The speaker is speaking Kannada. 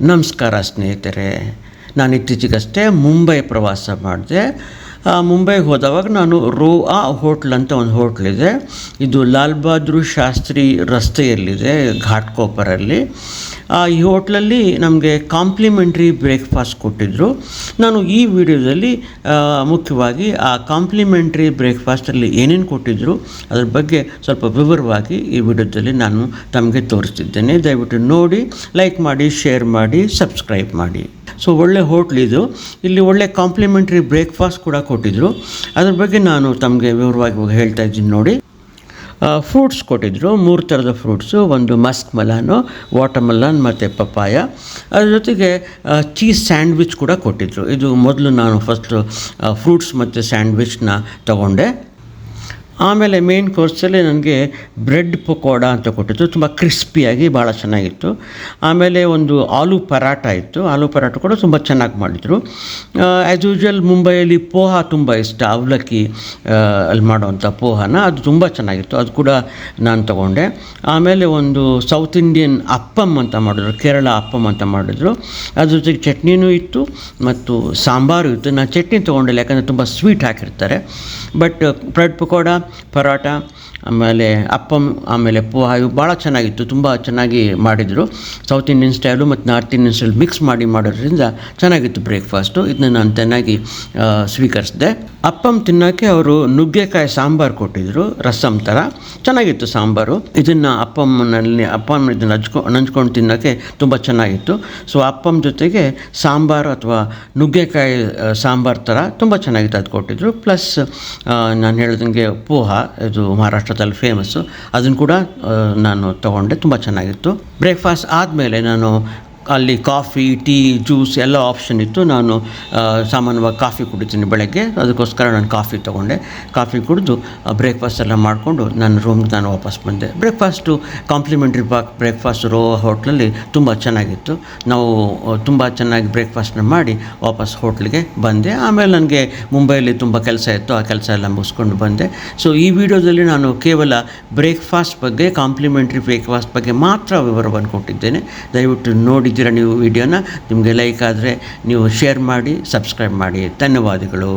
ನಮಸ್ಕಾರ ಸ್ನೇಹಿತರೆ ನಾನು ಇತ್ತೀಚೆಗಷ್ಟೇ ಮುಂಬೈ ಪ್ರವಾಸ ಮಾಡಿದೆ. ಮುಂಬೈಗೆ ಹೋದವಾಗ ನಾನು ರೋ ಆ ಹೋಟ್ಲ್ ಅಂತ ಒಂದು ಹೋಟ್ಲಿದೆ ಇದು. ಲಾಲ್ ಬಹದ್ದೂರ್ ಶಾಸ್ತ್ರಿ ರಸ್ತೆಯಲ್ಲಿದೆ, ಘಾಟ್ಕೋಪರಲ್ಲಿ. ಈ ಹೋಟ್ಲಲ್ಲಿ ನಮಗೆ ಕಾಂಪ್ಲಿಮೆಂಟ್ರಿ ಬ್ರೇಕ್ಫಾಸ್ಟ್ ಕೊಟ್ಟಿದ್ದರು ನಾನು ಈ ವಿಡಿಯೋದಲ್ಲಿ ಮುಖ್ಯವಾಗಿ ಆ ಕಾಂಪ್ಲಿಮೆಂಟ್ರಿ ಬ್ರೇಕ್ಫಾಸ್ಟಲ್ಲಿ ಏನೇನು ಕೊಟ್ಟಿದ್ದರು ಅದ್ರ ಬಗ್ಗೆ ಸ್ವಲ್ಪ ವಿವರವಾಗಿ ಈ ವಿಡಿಯೋದಲ್ಲಿ ನಾನು ತಮಗೆ ತೋರಿಸ್ತಿದ್ದೇನೆ. ದಯವಿಟ್ಟು ನೋಡಿ, ಲೈಕ್ ಮಾಡಿ, ಶೇರ್ ಮಾಡಿ, ಸಬ್ಸ್ಕ್ರೈಬ್ ಮಾಡಿ. ಸೊ ಒಳ್ಳೆ ಹೋಟ್ಲ್ ಇದು. ಇಲ್ಲಿ ಒಳ್ಳೆ ಕಾಂಪ್ಲಿಮೆಂಟ್ರಿ ಬ್ರೇಕ್ಫಾಸ್ಟ್ ಕೂಡ ಕೊಟ್ಟಿದ್ದರು ಅದ್ರ ಬಗ್ಗೆ ನಾನು ತಮಗೆ ವಿವರವಾಗಿ ಹೇಳ್ತಾ ಇದ್ದೀನಿ ನೋಡಿ. ಫ್ರೂಟ್ಸ್ ಕೊಟ್ಟಿದ್ದರು ಮೂರು ಥರದ ಫ್ರೂಟ್ಸು ಒಂದು ಮಸ್ಕ್ ಮಲಾನು ವಾಟರ್ ಮಲಾನ್ ಮತ್ತು ಪಪ್ಪಾಯ ಅದ್ರ ಜೊತೆಗೆ ಚೀಸ್ ಸ್ಯಾಂಡ್ವಿಚ್ ಕೂಡ ಕೊಟ್ಟಿದ್ದರು ಇದು ಮೊದಲು ನಾನು ಫಸ್ಟು ಫ್ರೂಟ್ಸ್ ಮತ್ತು ಸ್ಯಾಂಡ್ವಿಚ್ನ ತಗೊಂಡೆ. ಆಮೇಲೆ ಮೇನ್ ಕೋರ್ಸಲ್ಲಿ ನನಗೆ ಬ್ರೆಡ್ ಪಕೋಡ ಅಂತ ಕೊಟ್ಟಿತ್ತು ತುಂಬ ಕ್ರಿಸ್ಪಿಯಾಗಿ ಭಾಳ ಚೆನ್ನಾಗಿತ್ತು. ಆಮೇಲೆ ಒಂದು ಆಲೂ ಪರಾಟ ಇತ್ತು. ಆಲೂ ಪರಾಟ ಕೂಡ ತುಂಬ ಚೆನ್ನಾಗಿ ಮಾಡಿದರು. ಆ್ಯಸ್ ಯೂಶ್ವಲ್ ಮುಂಬೈಯಲ್ಲಿ ಪೋಹ ತುಂಬ ಇಷ್ಟ. ಅವಲಕ್ಕಿ ಅಲ್ಲಿ ಮಾಡೋವಂಥ ಪೋಹನ. ಅದು ತುಂಬ ಚೆನ್ನಾಗಿತ್ತು. ಅದು ಕೂಡ ನಾನು ತಗೊಂಡೆ. ಆಮೇಲೆ ಒಂದು ಸೌತ್ ಇಂಡಿಯನ್ ಅಪ್ಪಮ್ ಅಂತ ಮಾಡಿದ್ರು. ಕೇರಳ ಅಪ್ಪಮ್ ಅಂತ ಮಾಡಿದ್ರು. ಅದ್ರ ಜೊತೆಗೆ ಚಟ್ನಿನೂ ಇತ್ತು ಮತ್ತು ಸಾಂಬಾರು ಇತ್ತು. ನಾನು ಚಟ್ನಿ ತೊಗೊಂಡಿಲ್ಲ ಯಾಕಂದರೆ ತುಂಬ ಸ್ವೀಟ್ ಹಾಕಿರ್ತಾರೆ. ಬಟ್ ಬ್ರೆಡ್ ಪಕೋಡ ಪರೋಟ ಆಮೇಲೆ ಅಪ್ಪಮ್ ಆಮೇಲೆ ಪೋಹ ಇವು ಭಾಳ ಚೆನ್ನಾಗಿತ್ತು, ತುಂಬ ಚೆನ್ನಾಗಿ ಮಾಡಿದರು. ಸೌತ್ ಇಂಡಿಯನ್ ಸ್ಟೈಲು ಮತ್ತು ನಾರ್ತ್ ಇಂಡಿಯನ್ ಸ್ಟೈಲ್ ಮಿಕ್ಸ್ ಮಾಡಿ ಮಾಡೋದ್ರಿಂದ ಚೆನ್ನಾಗಿತ್ತು ಬ್ರೇಕ್ಫಾಸ್ಟು ಇದನ್ನ ನಾನು ಚೆನ್ನಾಗಿ ಸ್ವೀಕರಿಸಿದೆ. ಅಪ್ಪಮ್ ತಿನ್ನೋಕ್ಕೆ ಅವರು ನುಗ್ಗೆಕಾಯಿ ಸಾಂಬಾರು ಕೊಟ್ಟಿದ್ದರು ರಸಮ್ ಥರ ಚೆನ್ನಾಗಿತ್ತು ಸಾಂಬಾರು. ಇದನ್ನು ಅಪ್ಪಮ್ಮನಲ್ಲಿ, ಅಪ್ಪಮ್ಮ ಇದನ್ನು ಹಚ್ಕೊ ನಂಚ್ಕೊಂಡು ತಿನ್ನೋಕ್ಕೆ ತುಂಬ ಚೆನ್ನಾಗಿತ್ತು. ಸೊ ಅಪ್ಪಮ್ ಜೊತೆಗೆ ಸಾಂಬಾರು ಅಥವಾ ನುಗ್ಗೆಕಾಯಿ ಸಾಂಬಾರು ಥರ ತುಂಬ ಚೆನ್ನಾಗಿತ್ತು ಅದು ಕೊಟ್ಟಿದ್ದರು ಪ್ಲಸ್ ನಾನು ಹೇಳಿದಂಗೆ ಪೋಹ, ಇದು ಮಹಾರಾಷ್ಟ್ರದಲ್ಲಿ ಫೇಮಸ್ಸು ಅದನ್ನು ಕೂಡ ನಾನು ತೊಗೊಂಡೆ. ತುಂಬ ಚೆನ್ನಾಗಿತ್ತು. ಬ್ರೇಕ್ಫಾಸ್ಟ್ ಆದಮೇಲೆ ನಾನು ಅಲ್ಲಿ ಕಾಫಿ, ಟೀ, ಜ್ಯೂಸ್ ಎಲ್ಲ ಆಪ್ಷನ್ ಇತ್ತು. ನಾನು ಸಾಮಾನ್ಯವಾಗಿ ಕಾಫಿ ಕುಡಿತೀನಿ ಬೆಳಗ್ಗೆ. ಅದಕ್ಕೋಸ್ಕರ ನಾನು ಕಾಫಿ ತೊಗೊಂಡೆ. ಕಾಫಿ ಕುಡಿದು ಬ್ರೇಕ್ಫಾಸ್ಟ್ ಎಲ್ಲ ಮಾಡಿಕೊಂಡು ನನ್ನ ರೂಮ್ಗೆ ನಾನು ವಾಪಸ್ ಬಂದೆ. ಬ್ರೇಕ್ಫಾಸ್ಟು ಕಾಂಪ್ಲಿಮೆಂಟ್ರಿ ಬಾಕ್ ಬ್ರೇಕ್ಫಾಸ್ಟ್ ರೋ ಹೋಟ್ಲಲ್ಲಿ ತುಂಬ ಚೆನ್ನಾಗಿತ್ತು. ನಾವು ತುಂಬ ಚೆನ್ನಾಗಿ ಬ್ರೇಕ್ಫಾಸ್ಟ್ನ ಮಾಡಿ ವಾಪಸ್ ಹೋಟ್ಲಿಗೆ ಬಂದೆ. ಆಮೇಲೆ ನನಗೆ ಮುಂಬೈಯಲ್ಲಿ ತುಂಬ ಕೆಲಸ ಇತ್ತು. ಆ ಕೆಲಸ ಎಲ್ಲ ಮುಗಿಸ್ಕೊಂಡು ಬಂದೆ. ಸೊ ಈ ವಿಡಿಯೋದಲ್ಲಿ ನಾನು ಕೇವಲ ಬ್ರೇಕ್ಫಾಸ್ಟ್ ಬಗ್ಗೆ ಕಾಂಪ್ಲಿಮೆಂಟ್ರಿ ಬ್ರೇಕ್ಫಾಸ್ಟ್ ಬಗ್ಗೆ ಮಾತ್ರ ವಿವರವನ್ನು ಕೊಟ್ಟಿದ್ದೇನೆ. ದಯವಿಟ್ಟು ನೋಡಿದ್ದೀರಾ ನೀವು ವಿಡಿಯೋನ? ನಿಮಗೆ ಲೈಕ್ ಆದರೆ ನೀವು ಶೇರ್ ಮಾಡಿ ಸಬ್ಸ್ಕ್ರೈಬ್ ಮಾಡಿ. ಧನ್ಯವಾದಗಳು.